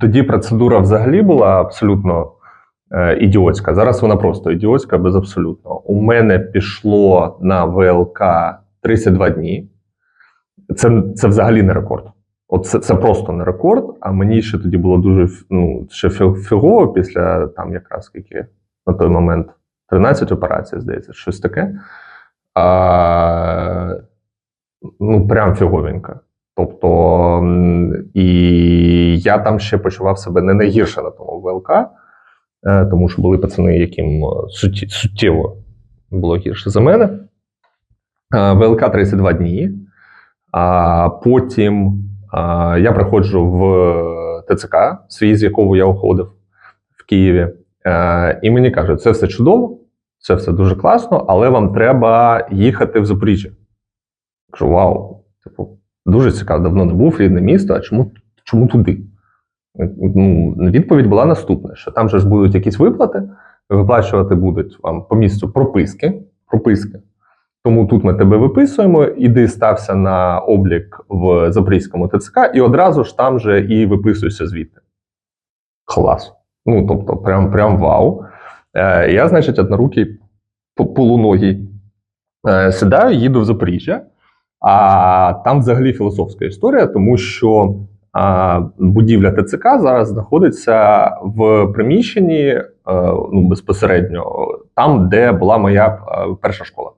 Тоді процедура взагалі була абсолютно е, ідіотська. Зараз вона просто ідіотська без абсолютно. У мене пішло на ВЛК 32 дні. Це, це взагалі не рекорд. От це, це просто не рекорд. А мені ще тоді було дуже ну, ще фігово після там якраз скільки на той момент 13 операцій, здається, щось таке. А, ну, прям фіговенько. Тобто, і я там ще почував себе не найгірше на тому ВЛК, е, тому що були пацани, яким е, суттєво було гірше за мене. Е, ВЛК 32 дні. А потім я приходжу в ТЦК, свій, з якого я уходив в Києві, і мені кажуть, це все чудово, це все дуже класно, але вам треба їхати в Запоріжжя. Кажу, вау, типу, дуже цікаво, давно не був рідне місто, а чому, чому туди? Ну, відповідь була наступна: що там же ж будуть якісь виплати, виплачувати будуть вам по місцю прописки. прописки. Тому тут ми тебе виписуємо, іди стався на облік в Запорізькому ТЦК, і одразу ж там же і виписуйся звідти. Клас. Ну, тобто, прям, прям вау. Е, я, значить, однорукий по- полуногий. Е, сідаю, їду в Запоріжжя, а там взагалі філософська історія, тому що будівля ТЦК зараз знаходиться в приміщенні е, ну, безпосередньо там, де була моя е, перша школа.